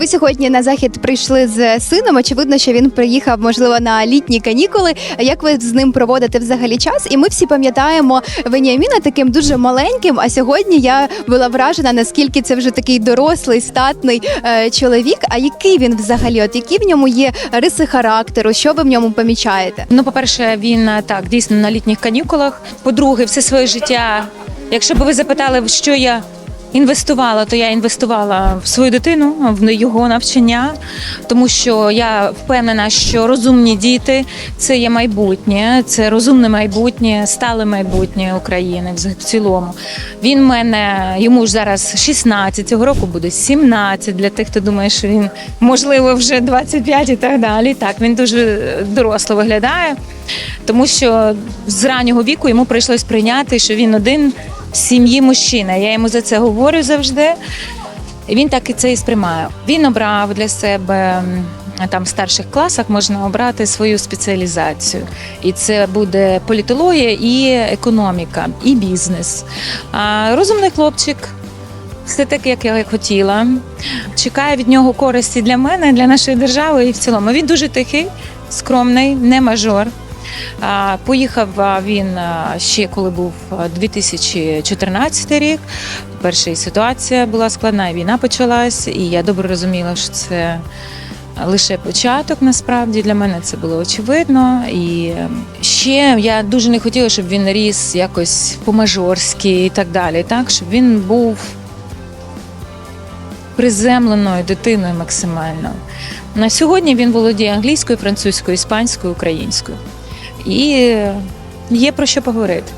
Ви сьогодні на захід прийшли з сином. Очевидно, що він приїхав, можливо, на літні канікули. Як ви з ним проводите взагалі час? І ми всі пам'ятаємо Веніаміна таким дуже маленьким. А сьогодні я була вражена, наскільки це вже такий дорослий, статний е, чоловік. А який він взагалі? От які в ньому є риси характеру? Що ви в ньому помічаєте? Ну, по-перше, він е, так дійсно на літніх канікулах. По-друге, все своє життя. Якщо б ви запитали, що я інвестувала, то я інвестувала в свою дитину, в його навчання, тому що я впевнена, що розумні діти це є майбутнє, це розумне майбутнє, стале майбутнє України в цілому. Він мене йому ж зараз 16, цього року буде 17, для тих, хто думає, що він можливо вже 25 і так далі. Так, він дуже доросло виглядає, тому що з раннього віку йому прийшлось прийняти, що він один сім'ї мужчина. Я йому за це говорю завжди. Він так і це і сприймає. Він обрав для себе там в старших класах можна обрати свою спеціалізацію. І це буде політологія і економіка, і бізнес. А розумний хлопчик. Все так, як я хотіла. Чекає від нього користі для мене, для нашої держави і в цілому. Він дуже тихий, скромний, не мажор. Поїхав він ще коли був 2014 рік. Перша ситуація була складна, і війна почалась, і я добре розуміла, що це лише початок. Насправді для мене це було очевидно. І е, ще я дуже не хотіла, щоб він ріс якось по-мажорськи і так далі. Так, щоб він був приземленою дитиною максимально. На сьогодні він володіє англійською, французькою, іспанською, українською. І є про що поговорити.